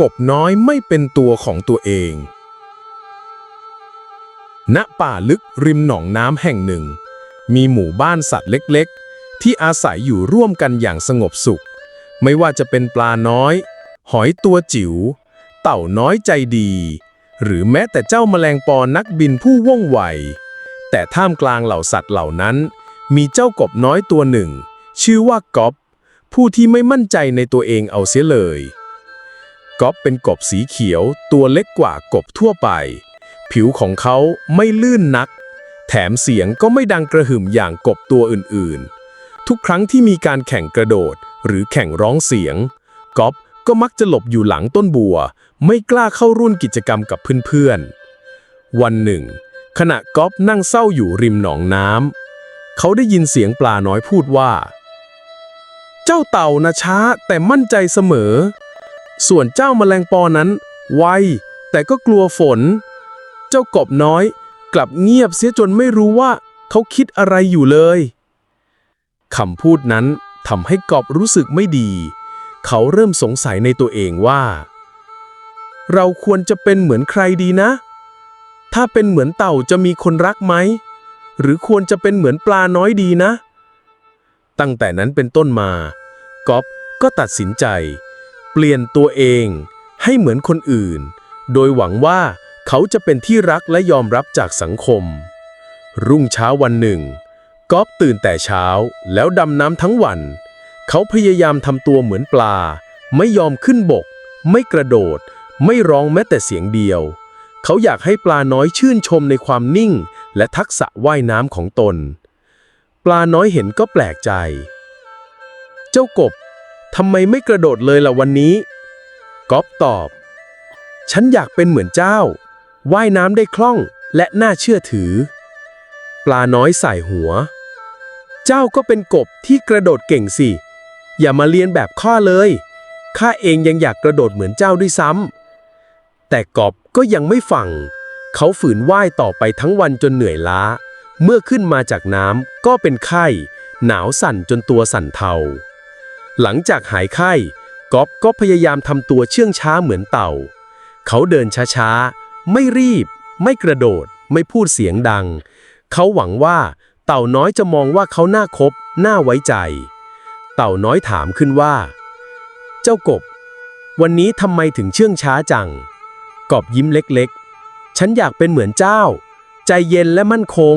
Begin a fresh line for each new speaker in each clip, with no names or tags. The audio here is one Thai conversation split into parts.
กบน้อยไม่เป็นตัวของตัวเอง ณ ป่าลึกริมหนองน้ำแห่งหนึ่ง มีหมู่บ้านสัตว์เล็กๆ ที่อาศัยอยู่ร่วมกันอย่างสงบสุข ไม่ว่าจะเป็นปลาน้อย หอยตัวจิ๋ว เต่าน้อยใจดี หรือแม้แต่เจ้าแมลงปอนักบินผู้ว่องไว แต่ท่ามกลางเหล่าสัตว์เหล่านั้น มีเจ้ากบน้อยตัวหนึ่ง ชื่อว่ากอฟผู้ที่ไม่มั่นใจในตัวเองเอาเสียเลย ก๊อฟเป็นกบสีเขียว ตัวเล็กกว่ากบทั่วไป ผิวของเขาไม่ลื่นนัก แถมเสียงก็ไม่ดังกระหึ่มอย่างกบตัวอื่นๆ ทุกครั้งที่มีการแข่งกระโดด หรือแข่งร้องเสียงก๊อฟก็มักจะหลบอยู่หลังต้นบัว ไม่กล้าเข้าร่วมกิจกรรมกับเพื่อนๆ วันหนึ่ง ขณะก๊อฟนั่งเศร้าอยู่ริมหนองน้ำเขาได้ยินเสียงปลาน้อยพูดว่า เจ้าเต่านะช้าแต่มั่นใจเสมอ ส่วนเจ้าแมลงปอนั้น ไว แต่ก็กลัวฝน เจ้ากบน้อย กลับเงียบเสียจนไม่รู้ว่าเขาคิดอะไรอยู่เลยคำพูดนั้นทำให้กอบรู้สึกไม่ดี เขาเริ่มสงสัยในตัวเองว่า เราควรจะเป็นเหมือนใครดีนะ ถ้าเป็นเหมือนเต่าจะมีคนรักไหม หรือควรจะเป็นเหมือนปลาน้อยดีนะ ตั้งแต่นั้นเป็นต้นมากอฟก็ตัดสินใจ เปลี่ยนตัวเองให้เหมือนคนอื่น โดยหวังว่าเขาจะเป็นที่รักและยอมรับจากสังคม รุ่งเช้าวันหนึ่งก๊อฟตื่นแต่เช้าแล้วดำน้ำทั้งวัน เขาพยายามทำตัวเหมือนปลา ไม่ยอมขึ้นบก ไม่กระโดด ไม่ร้องแม้แต่เสียงเดียว เขาอยากให้ปลาน้อยชื่นชมในความนิ่ง และทักษะว่ายน้ำของตน ปลาน้อยเห็นก็แปลกใจ เจ้ากบ ทำไมไม่กระโดดเลยล่ะวันนี้ก๊อฟตอบ ฉันอยากเป็นเหมือนเจ้า ว่ายน้ำได้คล่องและน่าเชื่อถือ ปลาน้อยใส่หัว เจ้าก็เป็นกบที่กระโดดเก่งสิ อย่ามาเรียนแบบข้าเลย ข้าเองยังอยากกระโดดเหมือนเจ้าด้วยซ้ำ แต่กบก็ยังไม่ฟัง เขาฝืนว่ายต่อไปทั้งวันจนเหนื่อยล้า เมื่อขึ้นมาจากน้ำก็เป็นไข้ หนาวสั่นจนตัวสั่นเทา หลังจากหายไข้ก๊อฟก็พยายามทำตัวเชื่องช้าเหมือนเต่า เขาเดินช้าๆ ไม่รีบ ไม่กระโดด ไม่พูดเสียงดัง เขาหวังว่า เต่าน้อยจะมองว่าเขาน่าคบ น่าไว้ใจ เต่าน้อยถามขึ้นว่า เจ้ากบ วันนี้ทำไมถึงเชื่องช้าจัง กอบยิ้มเล็กๆ ฉันอยากเป็นเหมือนเจ้า ใจเย็นและมั่นคง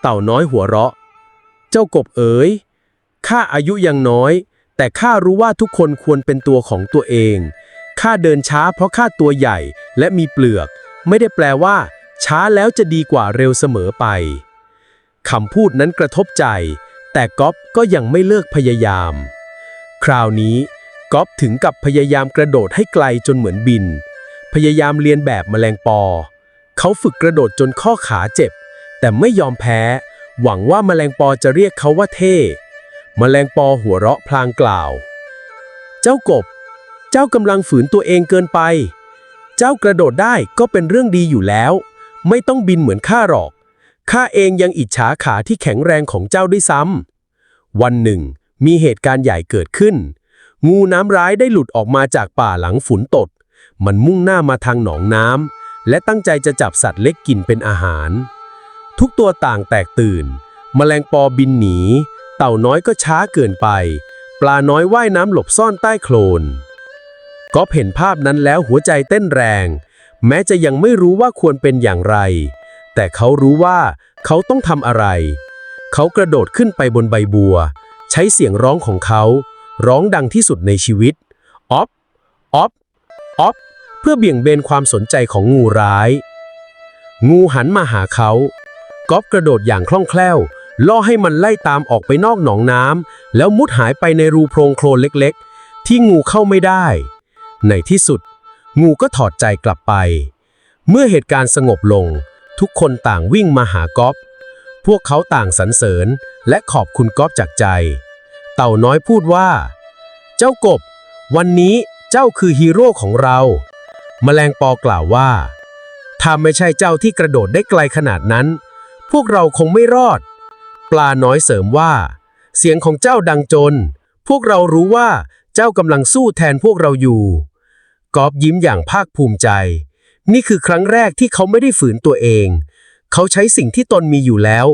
เต่าน้อยหัวเราะ เจ้ากบเอ๋ย ข้าอายุยังน้อย แต่ข้ารู้ว่าทุกคนควรเป็นตัวของตัวเอง ข้าเดินช้าเพราะข้าตัวใหญ่และมีเปลือก ไม่ได้แปลว่า ช้าแล้วจะดีกว่าเร็วเสมอไป คำพูดนั้นกระทบใจ แต่ก๊อฟก็ยังไม่เลิกพยายาม คราวนี้ก๊อฟถึงกับพยายามกระโดดให้ไกลจนเหมือนบิน พยายามเรียนแบบแมลงปอ เขาฝึกกระโดดจนข้อขาเจ็บ แต่ไม่ยอมแพ้ หวังว่าแมลงปอจะเรียกเขาว่าเท่ แมลงปอหัวเราะพลางกล่าว เจ้ากบ เจ้ากำลังฝืนตัวเองเกินไป เจ้ากระโดดได้ก็เป็นเรื่องดีอยู่แล้ว ไม่ต้องบินเหมือนข้าหรอก ข้าเองยังอิจฉาขาที่แข็งแรงของเจ้าด้วยซ้ำ วันหนึ่ง มีเหตุการณ์ใหญ่เกิดขึ้น งูน้ำร้ายได้หลุดออกมาจากป่าหลังฝนตกมันมุ่งหน้ามาทางหนองน้ำและตั้งใจจะจับสัตว์เล็กกินเป็นอาหาร ทุกตัวต่างแตกตื่นแมลงปอบินหนี เต่าน้อยก็ช้าเกินไป ปลาน้อยว่ายน้ำหลบซ่อนใต้โคลนก็เห็นภาพนั้นแล้วหัวใจเต้นแรง แม้จะยังไม่รู้ว่าควรเป็นอย่างไร แต่เขารู้ว่าเขาต้องทำอะไร เขากระโดดขึ้นไปบนใบบัว ใช้เสียงร้องของเขา ร้องดังที่สุดในชีวิตออฟออฟออฟเพื่อเบี่ยงเบนความสนใจของงูร้าย งูหันมาหาเขาก๊อฟกระโดดอย่างคล่องแคล่ว ล่อให้มันไล่ตามออกไปนอกหนองน้ำแล้วมุดหายไปในรูโพรงโคลนเล็กๆ ที่งูเข้าไม่ได้ ในที่สุด งูก็ถอดใจกลับไป เมื่อเหตุการณ์สงบลง ทุกคนต่างวิ่งมาหาก๊อฟพวกเขาต่างสรรเสริญและขอบคุณก๊อฟจากใจ เต่าน้อยพูดว่า เจ้ากบ วันนี้เจ้าคือฮีโร่ของเรา แมลงปอกล่าวว่าถ้าไม่ใช่เจ้าที่กระโดดได้ไกลขนาดนั้น พวกเราคงไม่รอด ปลาน้อยเสริมว่า เสียงของเจ้าดังจน พวกเรารู้ว่าเจ้ากำลังสู้แทนพวกเราอยู่
กอบยิ้มอย่างภาคภูมิใจ นี่คือครั้งแรกที่เขาไม่ได้ฝืนตัวเอง เขาใช้สิ่งที่ตนมีอยู่แล้ว